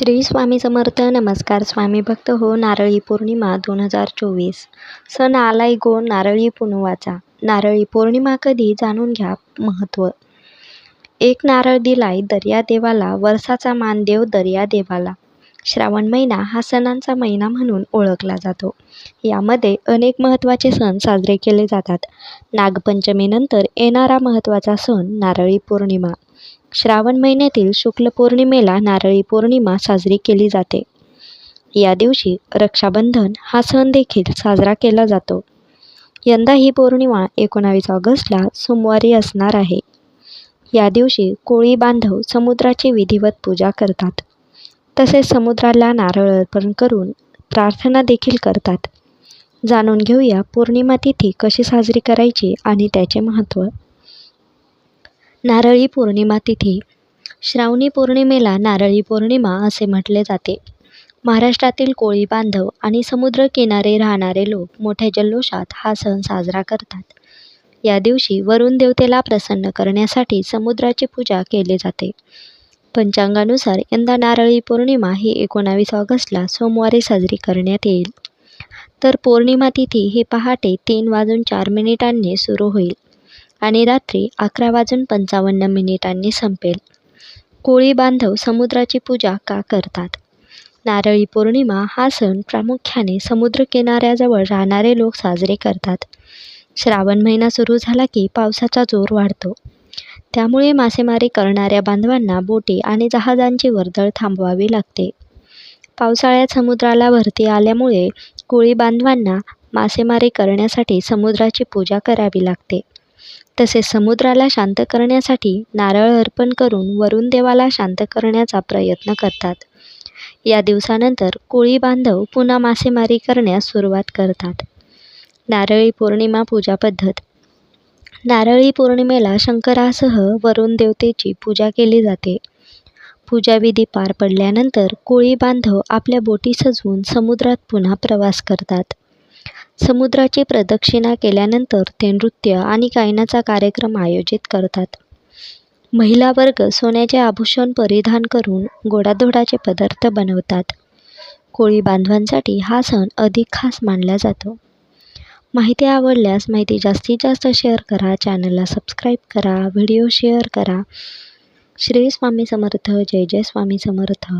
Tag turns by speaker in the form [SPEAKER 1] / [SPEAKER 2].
[SPEAKER 1] श्री स्वामी समर्थ. नमस्कार स्वामी भक्त हो नारळी पौर्णिमा दोन हजार चोवीस. सण आलाय गो नारळी पुनवाचा. नारळी पौर्णिमा कधी जाणून घ्या महत्त्व एक नारळ दिलाय दर्या देवाला वर्षाचा मानदेव दर्या देवाला. श्रावण महिना हा सणांचा महिना म्हणून ओळखला जातो. यामध्ये अनेक महत्त्वाचे सण साजरे केले जातात. नागपंचमीनंतर येणारा महत्त्वाचा सण नारळी पौर्णिमा. श्रावण महिन्यातील शुक्ल पौर्णिमेला नारळी पौर्णिमा साजरी केली जाते. या दिवशी रक्षाबंधन हा सण देखील साजरा केला जातो. यंदा ही पौर्णिमा एकोणावीस ऑगस्टला सोमवारी असणार आहे. या दिवशी कोळी बांधव समुद्राची विधिवत पूजा करतात. तसेच समुद्राला नारळ अर्पण करून प्रार्थना देखील करतात. जाणून घेऊया पौर्णिमा तिथी कशी साजरी करायची आणि त्याचे महत्त्व. नारळी पौर्णिमा तिथी. श्रावणी पौर्णिमेला नारळी पौर्णिमा असे म्हटले जाते. महाराष्ट्रातील कोळी बांधव आणि समुद्रकिनारे राहणारे लोक मोठ्या जल्लोषात हा सण साजरा करतात. या दिवशी वरुण देवतेला प्रसन्न करण्यासाठी समुद्राची पूजा केली जाते. पंचांगानुसार यंदा नारळी पौर्णिमा ही एकोणावीस ऑगस्टला सोमवारी साजरी करण्यात येईल. तर पौर्णिमा तिथी ही पहाटे तीन वाजून चार मिनिटांनी सुरू होईल. आणि रात्री अकरा वाजून पंचावन्न मिनिटांनी संपेल. कोळी बांधव समुद्राची पूजा का करतात? नारळी पौर्णिमा हा सण प्रामुख्याने समुद्रकिनाऱ्याजवळ राहणारे लोक साजरे करतात. श्रावण महिना सुरू झाला की पावसाचा जोर वाढतो. त्यामुळे मासेमारी करणाऱ्या बांधवांना बोटी आणि जहाजांची वर्दळ थांबवावी लागते. पावसाळ्यात समुद्राला भरती आल्यामुळे कोळी बांधवांना मासेमारी करण्यासाठी समुद्राची पूजा करावी लागते. तसेच समुद्राला शांत करण्यासाठी नारळ अर्पण करून वरुण देवाला शांत करण्याचा प्रयत्न करतात. या दिवसानंतर कोळी बांधव पुन्हा मासेमारी करण्यास सुरुवात करतात. नारळी पौर्णिमा पूजा पद्धत. नारळी पौर्णिमेला शंकरासह वरुण देवतेची पूजा केली जाते. पूजाविधी पार पडल्यानंतर कोळी बांधव आपल्या बोटी सजवून समुद्रात पुन्हा प्रवास करतात. समुद्राची प्रदक्षिणा केल्यानंतर ते नृत्य आणि गायनाचा कार्यक्रम आयोजित करतात. महिला वर्ग सोन्याचे आभूषण परिधान करून गोडाधोडाचे पदार्थ बनवतात. कोळी बांधवांसाठी हा सण अधिक खास मानला जातो. माहिती आवडल्यास माहिती जास्तीत जास्त शेअर करा चॅनलला सबस्क्राईब करा व्हिडिओ शेअर करा. श्री स्वामी समर्थ जय जय स्वामी समर्थ.